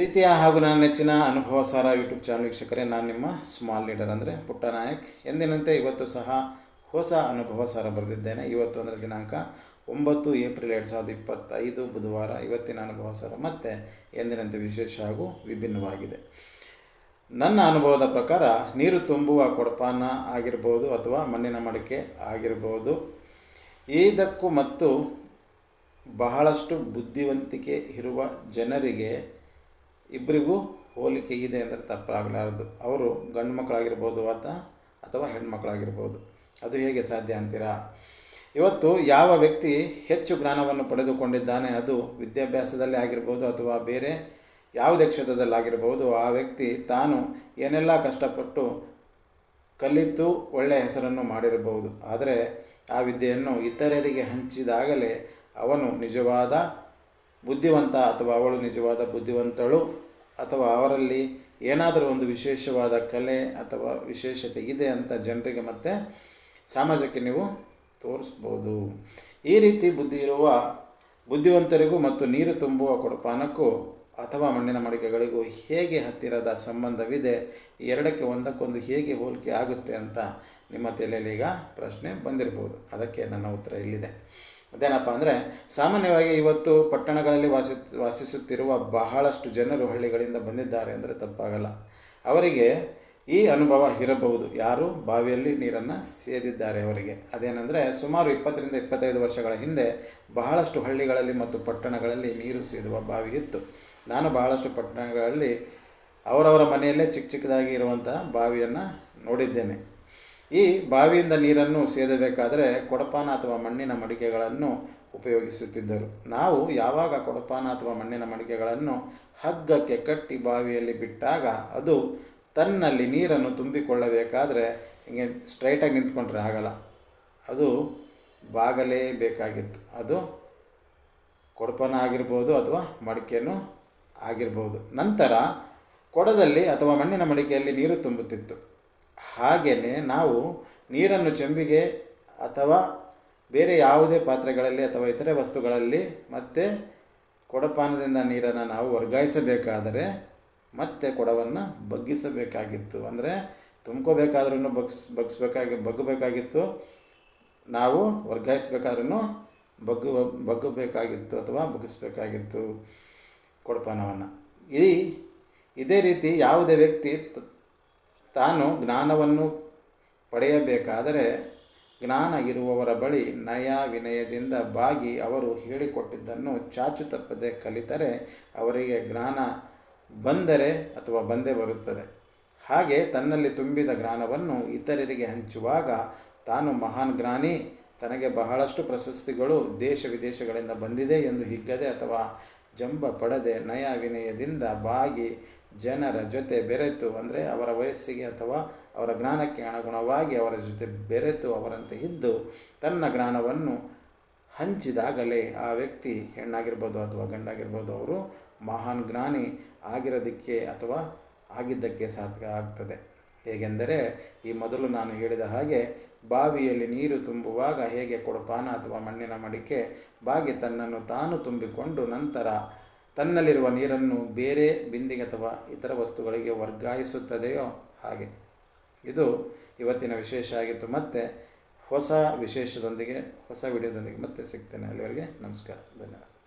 ಪ್ರೀತಿಯ ಹಾಗೂ ನನ್ನ ನೆಚ್ಚಿನ ಅನುಭವ ಸಾರ ಯೂಟ್ಯೂಬ್ ಚಾನಲ್ ವೀಕ್ಷಕರೇ, ನಾನು ನಿಮ್ಮ ಸ್ಮಾಲ್ ಲೀಡರ್ ಅಂದರೆ ಪುಟ್ಟ ನಾಯಕ್. ಎಂದಿನಂತೆ ಇವತ್ತು ಸಹ ಹೊಸ ಅನುಭವ ಸಾರ ಬರೆದಿದ್ದೇನೆ. ಇವತ್ತು ಅಂದರೆ ದಿನಾಂಕ ಒಂಬತ್ತು ಏಪ್ರಿಲ್ ಎರಡು ಸಾವಿರದ ಇಪ್ಪತ್ತೈದು, ಬುಧವಾರ. ಇವತ್ತಿನ ಅನುಭವ ಸಾರ ಮತ್ತೆ ಎಂದಿನಂತೆ ವಿಶೇಷ ಹಾಗೂ ವಿಭಿನ್ನವಾಗಿದೆ. ನನ್ನ ಅನುಭವದ ಪ್ರಕಾರ ನೀರು ತುಂಬುವ ಕೊಡಪಾನ ಆಗಿರ್ಬೋದು ಅಥವಾ ಮಣ್ಣಿನ ಮಡಿಕೆ ಆಗಿರ್ಬೋದು. ಇದಕ್ಕೂ ಮತ್ತು ಬಹಳಷ್ಟು ಬುದ್ಧಿವಂತಿಕೆ ಇರುವ ಜನರಿಗೆ ಇಬ್ಬರಿಗೂ ಹೋಲಿಕೆ ಇದೆ ಅಂದರೆ ತಪ್ಪಾಗಲಾರದು. ಅವರು ಗಂಡು ಮಕ್ಕಳಾಗಿರ್ಬೋದು ಆತ ಅಥವಾ ಹೆಣ್ಮಕ್ಕಳಾಗಿರ್ಬೋದು ಅದು ಹೇಗೆ ಸಾಧ್ಯ ಅಂತೀರಾ? ಇವತ್ತು ಯಾವ ವ್ಯಕ್ತಿ ಹೆಚ್ಚು ಜ್ಞಾನವನ್ನು ಪಡೆದುಕೊಂಡಿದ್ದಾನೆ ಅದು ವಿದ್ಯಾಭ್ಯಾಸದಲ್ಲಿ ಆಗಿರ್ಬೋದು ಅಥವಾ ಬೇರೆ ಯಾವುದೇ ಕ್ಷೇತ್ರದಲ್ಲಾಗಿರ್ಬೋದು. ಆ ವ್ಯಕ್ತಿ ತಾನು ಏನೆಲ್ಲ ಕಷ್ಟಪಟ್ಟು ಕಲಿತು ಒಳ್ಳೆಯ ಹೆಸರನ್ನು ಮಾಡಿರಬಹುದು. ಆದರೆ ಆ ವಿದ್ಯೆಯನ್ನು ಇತರರಿಗೆ ಹಂಚಿದಾಗಲೇ ಅವನು ನಿಜವಾದ ಬುದ್ಧಿವಂತ ಅಥವಾ ಅವಳು ನಿಜವಾದ ಬುದ್ಧಿವಂತಳು ಅಥವಾ ಅವರಲ್ಲಿ ಏನಾದರೂ ಒಂದು ವಿಶೇಷವಾದ ಕಲೆ ಅಥವಾ ವಿಶೇಷತೆ ಇದೆ ಅಂತ ಜನರಿಗೆ ಮತ್ತೆ ಸಮಾಜಕ್ಕೆ ನೀವು ತೋರಿಸ್ಬೋದು. ಈ ರೀತಿ ಬುದ್ಧಿ ಇರುವ ಬುದ್ಧಿವಂತರಿಗೂ ಮತ್ತು ನೀರು ತುಂಬುವ ಕೊಡಪಾನಕ್ಕೂ ಅಥವಾ ಮಣ್ಣಿನ ಮಡಿಕೆಗಳಿಗೂ ಹೇಗೆ ಹತ್ತಿರದ ಸಂಬಂಧವಿದೆ? ಎರಡಕ್ಕೆ ಒಂದಕ್ಕೊಂದು ಹೇಗೆ ಹೋಲಿಕೆ ಆಗುತ್ತೆ ಅಂತ ನಿಮ್ಮ ತಲೆಯಲ್ಲಿ ಈಗ ಪ್ರಶ್ನೆ ಬಂದಿರ್ಬೋದು. ಅದಕ್ಕೆ ನನ್ನ ಉತ್ತರ ಇಲ್ಲಿದೆ. ಅದೇನಪ್ಪ ಅಂದರೆ, ಸಾಮಾನ್ಯವಾಗಿ ಇವತ್ತು ಪಟ್ಟಣಗಳಲ್ಲಿ ವಾಸಿ ವಾಸಿಸುತ್ತಿರುವ ಬಹಳಷ್ಟು ಜನರು ಹಳ್ಳಿಗಳಿಂದ ಬಂದಿದ್ದಾರೆ ಅಂದರೆ ತಪ್ಪಾಗಲ್ಲ. ಅವರಿಗೆ ಈ ಅನುಭವ ಇರಬಹುದು. ಯಾರು? ಬಾವಿಯಲ್ಲಿ ನೀರನ್ನು ಸೇದಿದ್ದಾರೆ ಅವರಿಗೆ. ಅದೇನೆಂದರೆ, ಸುಮಾರು ಇಪ್ಪತ್ತರಿಂದ ಇಪ್ಪತ್ತೈದು ವರ್ಷಗಳ ಹಿಂದೆ ಬಹಳಷ್ಟು ಹಳ್ಳಿಗಳಲ್ಲಿ ಮತ್ತು ಪಟ್ಟಣಗಳಲ್ಲಿ ನೀರು ಸೇದುವ ಬಾವಿ ಇತ್ತು. ನಾನು ಬಹಳಷ್ಟು ಪಟ್ಟಣಗಳಲ್ಲಿ ಅವರವರ ಮನೆಯಲ್ಲೇ ಚಿಕ್ಕ ಚಿಕ್ಕದಾಗಿ ಇರುವಂತಹ ಬಾವಿಯನ್ನು ನೋಡಿದ್ದೇನೆ. ಈ ಬಾವಿಯಿಂದ ನೀರನ್ನು ಸೇದಬೇಕಾದರೆ ಕೊಡಪಾನ ಅಥವಾ ಮಣ್ಣಿನ ಮಡಿಕೆಗಳನ್ನು ಉಪಯೋಗಿಸುತ್ತಿದ್ದರು. ನಾವು ಯಾವಾಗ ಕೊಡಪಾನ ಅಥವಾ ಮಣ್ಣಿನ ಮಡಿಕೆಗಳನ್ನು ಹಗ್ಗಕ್ಕೆ ಕಟ್ಟಿ ಬಾವಿಯಲ್ಲಿ ಬಿಟ್ಟಾಗ ಅದು ತನ್ನಲ್ಲಿ ನೀರನ್ನು ತುಂಬಿಕೊಳ್ಳಬೇಕಾದರೆ ಹಿಂಗೆ ಸ್ಟ್ರೈಟಾಗಿ ನಿಂತ್ಕೊಂಡ್ರೆ ಆಗಲ್ಲ. ಅದು ಬಾಗಲೇಬೇಕಾಗಿತ್ತು ಅದು ಕೊಡಪಾನ ಆಗಿರ್ಬೋದು ಅಥವಾ ಮಡಿಕೆನೂ ಆಗಿರ್ಬೋದು. ನಂತರ ಕೊಡದಲ್ಲಿ ಅಥವಾ ಮಣ್ಣಿನ ಮಡಿಕೆಯಲ್ಲಿ ನೀರು ತುಂಬುತ್ತಿತ್ತು. ಹಾಗೆಯೇ ನಾವು ನೀರನ್ನು ಚೆಂಬಿಗೆ ಅಥವಾ ಬೇರೆ ಯಾವುದೇ ಪಾತ್ರೆಗಳಲ್ಲಿ ಅಥವಾ ಇತರೆ ವಸ್ತುಗಳಲ್ಲಿ ಮತ್ತೆ ಕೊಡಪಾನದಿಂದ ನೀರನ್ನು ನಾವು ವರ್ಗಾಯಿಸಬೇಕಾದರೆ ಮತ್ತೆ ಕೊಡವನ್ನು ಬಗ್ಗಿಸಬೇಕಾಗಿತ್ತು. ಅಂದರೆ ತುಂಬ್ಕೋಬೇಕಾದ್ರೂ ಬಗ್ಸ್, ಬಗ್ಸ್ಬೇಕಾಗಿ, ಬಗ್ಗಬೇಕಾಗಿತ್ತು. ನಾವು ವರ್ಗಾಯಿಸಬೇಕಾದ್ರೂ ಬಗ್ಗು ಬಗ್ಗಬೇಕಾಗಿತ್ತು ಅಥವಾ ಬಗ್ಗಿಸ್ಬೇಕಾಗಿತ್ತು ಕೊಡಪಾನವನ್ನು. ಈ, ಇದೇ ರೀತಿ ಯಾವುದೇ ವ್ಯಕ್ತಿ ತಾನು ಜ್ಞಾನವನ್ನು ಪಡೆಯಬೇಕಾದರೆ ಜ್ಞಾನ ಇರುವವರ ಬಳಿ ನಯ ವಿನಯದಿಂದ ಬಾಗಿ ಅವರು ಹೇಳಿಕೊಟ್ಟಿದ್ದನ್ನು ಚಾಚು ತಪ್ಪದೆ ಕಲಿತರೆ ಅವರಿಗೆ ಜ್ಞಾನ ಬಂದರೆ ಅಥವಾ ಬಂದೇ ಬರುತ್ತದೆ. ಹಾಗೆ ತನ್ನಲ್ಲಿ ತುಂಬಿದ ಜ್ಞಾನವನ್ನು ಇತರರಿಗೆ ಹಂಚುವಾಗ ತಾನು ಮಹಾನ್ ಜ್ಞಾನಿ, ತನಗೆ ಬಹಳಷ್ಟು ಪ್ರಶಸ್ತಿಗಳು ದೇಶ ವಿದೇಶಗಳಿಂದ ಬಂದಿದೆ ಎಂದು ಹಿಗ್ಗದೆ ಅಥವಾ ಜಂಬ ಪಡದೆ ನಯ ವಿನಯದಿಂದ ಬಾಗಿ ಜನರ ಜೊತೆ ಬೆರೆತು ಅಂದರೆ ಅವರ ವಯಸ್ಸಿಗೆ ಅಥವಾ ಅವರ ಜ್ಞಾನಕ್ಕೆ ಅನುಗುಣವಾಗಿ ಅವರ ಜೊತೆ ಬೆರೆತು ಅವರಂತೆ ಇದ್ದು ತನ್ನ ಜ್ಞಾನವನ್ನು ಹಂಚಿದಾಗಲೇ ಆ ವ್ಯಕ್ತಿ ಹೆಣ್ಣಾಗಿರ್ಬೋದು ಅಥವಾ ಗಂಡಾಗಿರ್ಬೋದು ಅವರು ಮಹಾನ್ ಜ್ಞಾನಿ ಆಗಿರೋದಕ್ಕೆ ಅಥವಾ ಆಗಿದ್ದಕ್ಕೆ ಸಾರ್ಥಕ ಆಗ್ತದೆ. ಹೇಗೆಂದರೆ ಈ ಮೊದಲು ನಾನು ಹೇಳಿದ ಹಾಗೆ ಬಾವಿಯಲ್ಲಿ ನೀರು ತುಂಬುವಾಗ ಹೇಗೆ ಕೊಡಪಾನ ಅಥವಾ ಮಣ್ಣಿನ ಮಡಿಕೆ ಬಾಗಿ ತನ್ನನ್ನು ತಾನು ತುಂಬಿಕೊಂಡು ನಂತರ ತನ್ನಲ್ಲಿರುವ ನೀರನ್ನು ಬೇರೆ ಬಿಂದಿಗೆ ಅಥವಾ ಇತರ ವಸ್ತುಗಳಿಗೆ ವರ್ಗಾಯಿಸುತ್ತದೆಯೋ ಹಾಗೆ. ಇದು ಇವತ್ತಿನ ವಿಶೇಷ ಆಗಿತ್ತು. ಮತ್ತು ಹೊಸ ವಿಶೇಷದೊಂದಿಗೆ, ಹೊಸ ವಿಡಿಯೋದೊಂದಿಗೆ ಮತ್ತೆ ಸಿಗ್ತೇನೆ. ಅಲ್ಲಿವರೆಗೆ ನಮಸ್ಕಾರ. ಧನ್ಯವಾದ.